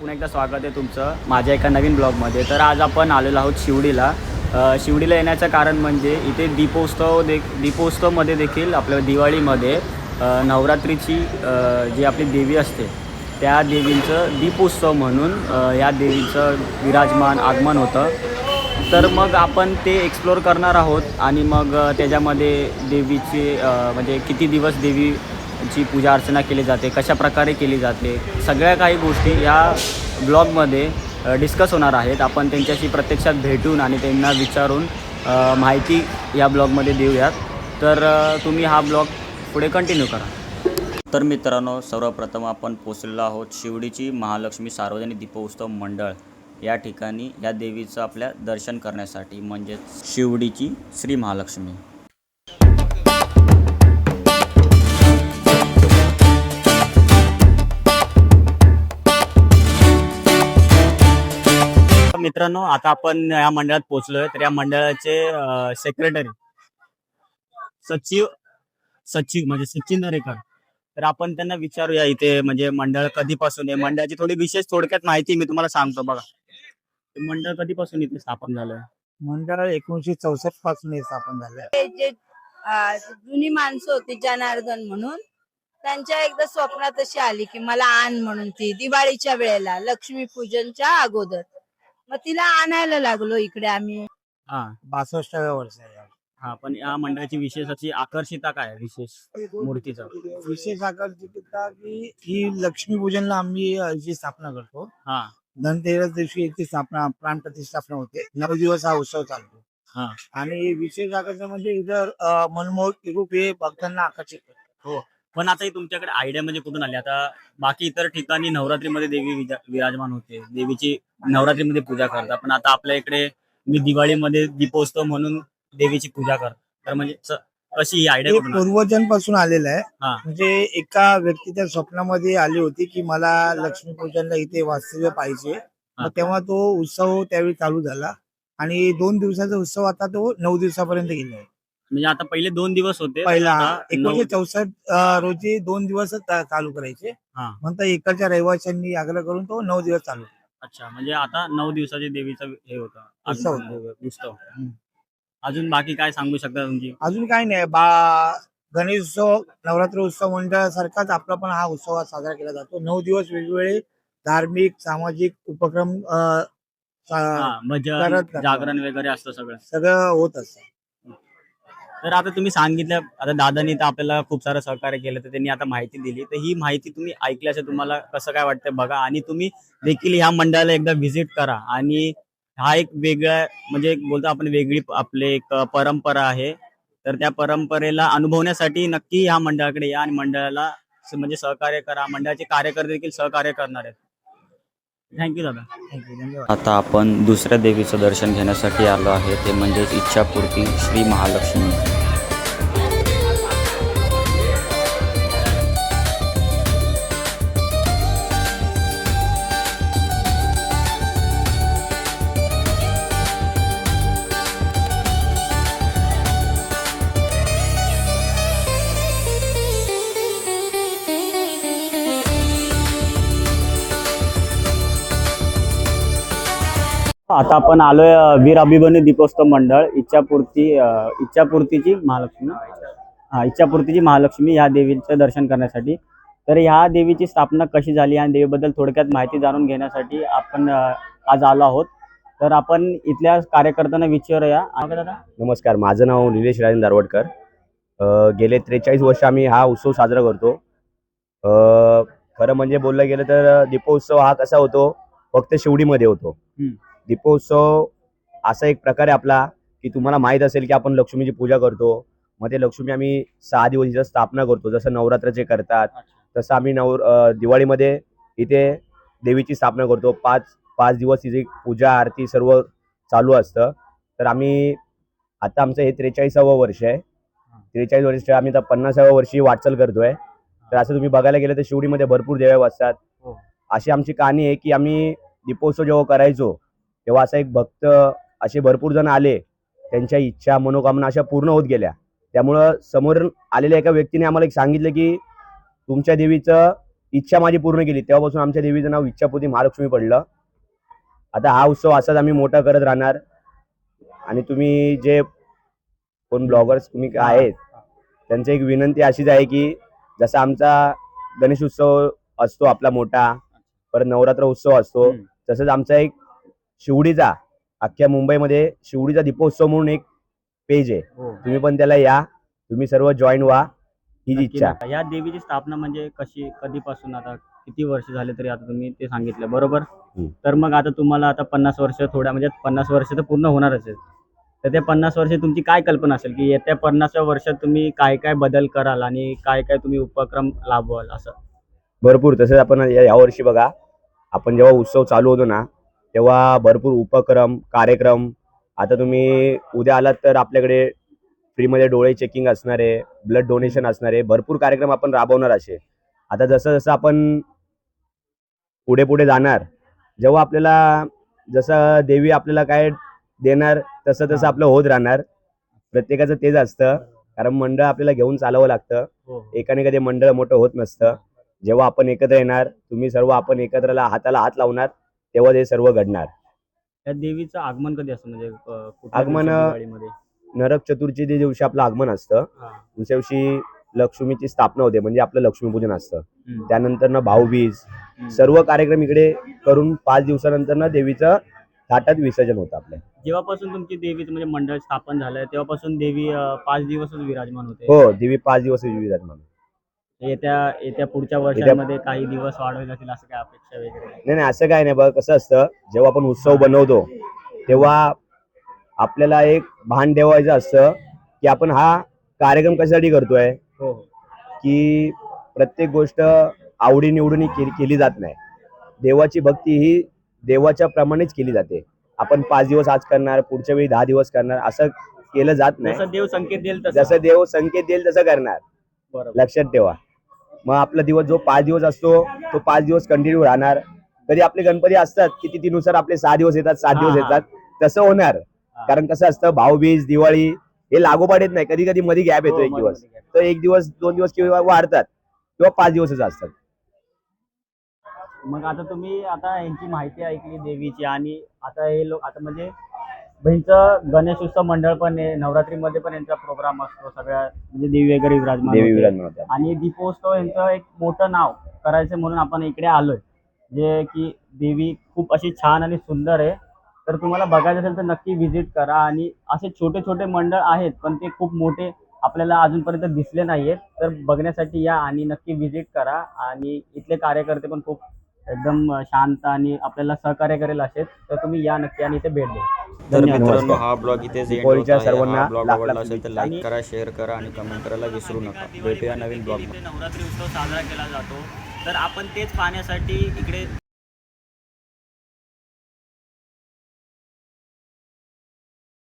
पुन्हा एकदा स्वागत आहे तुमचं माझ्या एका नवीन ब्लॉगमध्ये. तर आज आपण आलेलो आहोत शिवडीला शिवडीला येण्याचं कारण म्हणजे इथे दीपोत्सव दे दीपोत्सवमध्ये देखील आपल्या दिवाळीमध्ये नवरात्रीची जी आपली देवी असते त्या देवींचं दीपोत्सव म्हणून या देवीचं विराजमान आगमन होतं. तर मग आपण ते एक्सप्लोअर करणार आहोत आणि मग त्याच्यामध्ये देवीचे म्हणजे किती दिवस देवी ची पूजा अर्चना केली जाते कशा प्रकारे केली जाते सगळ्या काही गोष्टी या ब्लॉगमध्ये डिस्कस होणार आहेत. आपण त्यांच्याशी प्रत्यक्षात भेटून आणि त्यांना विचारून माहिती या ब्लॉगमध्ये देऊयात. तर तुम्ही हा ब्लॉग पुढे कंटिन्यू करा. तर मित्रांनो सर्वप्रथम आपण पोचलेलो आहोत शिवडीची महालक्ष्मी सार्वजनिक दीपोत्सव मंडळ. या ठिकाणी या देवीचं आपल्या दर्शन करण्यासाठी म्हणजेच शिवडीची श्री महालक्ष्मी. मित्रांनो आता आपण या मंडळात पोहोचलोय. तर या मंडळाचे सेक्रेटरी सचिव सचिव म्हणजे सचिन दरेकर. तर आपण त्यांना विचारूया इथे म्हणजे मंडळ कधीपासून आहे? मंडळाची थोडी विशेष थोडक्यात माहिती मी तुम्हाला सांगतो बघा. हे मंडळ कधीपासून इथे स्थापन झालंय? मंडळ एकोणीशे चौसष्टपासून स्थापन झालंय. ते जे जुनी माणसं होती जनार्दन म्हणून त्यांच्या एकदा स्वप्नात अशी आली की मला आण म्हणून ती दिवाळीच्या वेळेला लक्ष्मी पूजनच्या अगोदर. मग तिला आणायला लागलो इकडे आम्ही. हा. बासष्टाव्या वर्ष आहे हा पण या मंडळाची विशेष अशी आकर्षिता काय आहे विशेष मूर्तीचं? विशेष आकर्षितता की ही लक्ष्मी पूजनला आम्ही अ, जी स्थापना करतो हा. धनतेरस दिवशी याची स्थापना प्राण प्रतिष्ठापना होते. नऊ दिवस हा उत्सव चालतो. हा. आणि विशेष आकर्षण म्हणजे इतर मनमोहक रूप हे भक्तांना आकर्षित करतं. पण आता ही तुमच्याकडे आयडिया म्हणजे कुठून आली आता बाकी इतर ठिकाणी नवरात्रीमध्ये देवी विजा- विराजमान होते. देवीची नवरात्रीमध्ये पूजा करतात. पण आता आपल्या इकडे मी दिवाळीमध्ये दीपोत्सव म्हणून देवीची पूजा करतो. तर म्हणजे स- कशी ही आयडिया हे कुठून आली? पूर्वजांपासून आलेलं आहे. हा. म्हणजे एका व्यक्तीच्या स्वप्नामध्ये आली होती की मला लक्ष्मी पूजनला इथे वास्तव्य पाहिजे. मग तेव्हा तो उत्सव त्यावेळी चालू झाला. आणि दोन दिवसाचा उत्सव आता तो नऊ दिवसापर्यंत गेला आहे. म्हणजे आता पहिले दोन दिवस होते. पहिला आता नऊ- एकोणीशे चौसष्ट रोजी दोन दिवस चालू करायचे. हा. नंतर इकडच्या रहिवाशांनी आग्रह करून तो नऊ दिवस चालू. केला. अच्छा म्हणजे आता नऊ दिवसाचे देवीचं हे होतं. उत्सव आगमन, उत्सव. हम्म. अजून बाकी काय सांगू शकता तुमची? अजून काही नाही. बा गणेश उत्सव नवरात्र उत्सव मंडळासारखाच आपला पण हा उत्सव साजरा केला जातो. नऊ दिवस वेगवेगळे धार्मिक सामाजिक उपक्रम अ, सा- हा भजन करत करतो. जागरण वगैरे असतं सगळं. सगळं होत असतं. तर आता तुम्ही सांगितलं आता दादानी तर आपल्याला खूप सारं सहकार्य केलं तर त्यांनी आता माहिती दिली. तर ही माहिती तुम्ही ऐकल्याचं तुम्हाला कसं काय वाटतं बघा. आणि तुम्ही देखील ह्या मंडळाला एकदा व्हिजिट करा. आणि हा एक वेगळा म्हणजे बोलतो आपण वेगळी आपली एक परंपरा आहे. तर त्या परंपरेला अनुभवण्यासाठी नक्की ह्या मंडळाकडे या आणि मंडळाला म्हणजे सहकार्य करा. मंडळाचे कार्यकर्ते देखील सहकार्य करणार आहेत. थँक्यू दादा. थँक्यू धन्यवाद. आता आपण दुसऱ्या देवीचं दर्शन घेण्यासाठी आलो आहे. ते म्हणजेच इच्छापूर्ती श्री महालक्ष्मी. आता आपण आलोय वीर अभिमन्यू दीपोत्सव मंडळ इच्छापूर्ती इच्छापूर्तीची महालक्ष्मी? हा इच्छापूर्तीची महालक्ष्मी ह्या देवीचं दर्शन करण्यासाठी. तर ह्या देवीची स्थापना कशी झाली या देवीबद्दल थोडक्यात माहिती जाणून घेण्यासाठी आपण आज आलो आहोत. तर आपण इथल्या कार्यकर्त्यांना विचारूया. नमस्कार माझं नाव निलेश राजन दारवडकर गेले त्रेचाळीस वर्ष आम्ही हा उत्सव साजरा करतो. खरं म्हणजे बोललं गेलं तर दीपोत्सव हा कसा होतो? फक्त शिवडीमध्ये होतो. दीपोत्सव असा एक प्रकार आहे आपला की तुम्हाला माहीत असेल की आपण लक्ष्मीची पूजा करतो. मग ते लक्ष्मी आम्ही सहा दिवस इथं स्थापना करतो. जसं नवरात्राचे करतात तसं आम्ही नव अ, दिवाळीमध्ये इथे देवीची स्थापना करतो. पाच पाच दिवस तिची पूजा आरती सर्व चालू असतं. तर आम्ही आता आमचं हे त्रेचाळीसावं वर्ष आहे. त्रेचाळीस वर्ष आम्ही आता पन्नासाव्या वर्षी वाटचाल करतोय. तर असं तुम्ही बघायला गेलं तर शिवडीमध्ये भरपूर देव्या बसतात. हो. अशी आमची कहाणी आहे की आम्ही दीपोत्सव जेव्हा करायचो तेव्हा असा एक भक्त असे भरपूर जण आले त्यांच्या इच्छा मनोकामना अशा पूर्ण होत गेल्या. त्यामुळं समोर आलेल्या एका व्यक्तीने आम्हाला एक सांगितलं की तुमच्या देवीचं इच्छा माझी पूर्ण केली. तेव्हापासून आमच्या देवीचं नाव इच्छापोती महालक्ष्मी पडलं. आता हा उत्सव असाच आम्ही मोठा करत राहणार. आणि तुम्ही जे कोण ब्लॉगर्स तुम्ही आहेत त्यांची एक विनंती अशीच आहे की जसा आमचा गणेश उत्सव असतो आपला मोठा परत नवरात्र उत्सव असतो. तसंच आमचा एक शिवडीचा अख्ख्या मुंबईमध्ये शिवडीचा दीपोत्सव म्हणून एक पेज आहे. हो. तुम्ही पण त्याला या तुम्ही सर्व जॉईन व्हा हीच इच्छा. या देवीची स्थापना म्हणजे कशी कधीपासून आता किती वर्ष झाले तरी आता तुम्ही ते सांगितलं बरोबर. तर मग आता तुम्हाला आता पन्नास वर्ष थोड्या म्हणजे पन्नास वर्ष तर पूर्ण होणारच आहे तर त्या पन्नास वर्षी तुमची काय कल्पना असेल की येत्या पन्नासव्या वर्षात तुम्ही काय काय बदल कराल आणि काय काय तुम्ही उपक्रम लाभवाल असं? भरपूर. तसंच आपण या- यावर्षी बघा आपण जेव्हा उत्सव चालू होतो ना तेव्हा भरपूर उपक्रम कार्यक्रम. आता तुम्ही उद्या आलात तर आपल्याकडे फ्रीमध्ये डोळे चेकिंग असणार आहे ब्लड डोनेशन असणार आहे. भरपूर कार्यक्रम आपण राबवणार असे. आता जसं जसं आपण पुढे पुढे जाणार जेव्हा आपल्याला जसं देवी आपल्याला काय देणार तसं तसं आपलं होत राहणार. प्रत्येकाचं तेच असतं. कारण मंडळ आपल्याला घेऊन चालवावं लागतं. हो. एकाने कधी मंडळ मोठं होत नसतं. जेव्हा आपण एकत्र येणार तुम्ही सर्व आपण एकत्रला हाताला हात लावणार. तेव्हा ते सर्व घडणार. त्या देवीचं आगमन कधी असतं? म्हणजे अं, कुठल्या आगमन, दिवशी दिवाळीमध्ये? नरक चतुर्थी दिवशी आपलं आगमन असतं. हा. दुसऱ्या दिवशी लक्ष्मीची स्थापना होते म्हणजे आपलं लक्ष्मीपूजन असतं. हम्म. त्यानंतर ना भाऊबीज. हम्म. सर्व कार्यक्रम इकडे करून पाच दिवसानंतर ना देवीचं थाटात विसर्जन होतं आपलं. जेव्हापासून तुमची देवीचं म्हणजे मंडळ स्थापन झालंय तेव्हापासून देवी अं, पाच दिवसच विराजमान होते? हो देवी पाच दिवस विराजमान येत्या येत्या पुढच्या वर्षांमध्ये काही दिवस वाढवले जातील असं काय अपेक्षा वगैरे? नाही नाही असं काय नाही बघ कसं असतं जेव्हा आपण उत्सव बनवतो तेव्हा आपल्याला एक भान ठेवायचं असतं की आपण हा कार्यक्रम कशासाठी करतोय? हो की प्रत्येक गोष्ट आवडी निवडून केली केली जात नाही. देवाची भक्ती ही देवाच्या प्रमाणेच केली जाते. आपण पाच दिवस आज करणार पुढच्या वेळी दहा दिवस करणार असं केलं जात नाही. जसं देव संकेत देईल तसं. जसं देव संकेत देईल तसं करणार. बरोबर. लक्षात ठेवा. मग आपला दिवस जो पाच दिवस असतो तो पाच दिवस कंटिन्यू राहणार. कधी आपले गणपती असतात की तिथीनुसार आपले सहा दिवस येतात सात दिवस. येतात. तसं होणार. कारण कसं असतं भाऊबीज दिवाळी हे लागोपाठ येत नाही. कधी कधी मध्ये गॅप येतो हो, एक मध्ये- दिवस. तर एक दिवस दोन दिवस किंवा वाढतात किंवा पाच दिवसच असतात. मग आता तुम्ही आता यांची माहिती ऐकली देवीची आणि आता हे लोक आता म्हणजे बहिणचं गणेश उत्सव मंडळ पण आहे नवरात्रीमध्ये पण यांचा प्रोग्राम असतो सगळ्या म्हणजे देवी वगैरे विराजमान देवी होते. विराजमान आणि दीपोत्सव यांचं एक मोठं नाव करायचं म्हणून आपण इकडे आलोय. जे की देवी खूप अशी छान आणि सुंदर आहे. तर तुम्हाला बघायचं असेल तर नक्की व्हिजिट करा. आणि असे छोटे छोटे मंडळ आहेत पण ते खूप मोठे आपल्याला अजूनपर्यंत दिसले नाहीयेत. तर बघण्यासाठी या आणि नक्की व्हिजिट करा. आणि इथले कार्यकर्ते पण खूप एकदम शांत आणि आपल्याला सहकार्य करेल असेच तर तुम्ही या नक्की आणि इथे भेट द्या तर. मित्रांनो हा ब्लॉग इथेच होत आहे. सर्वांना हा ब्लॉग लाख आवडला लाख असेल तर लाईक करा शेअर करा आणि कमेंट करायला विसरू नका भेटूया नवीन ब्लॉग इथे नवरात्री उत्सव साजरा केला जातो तर आपण तेच पाहण्यासाठी इकडे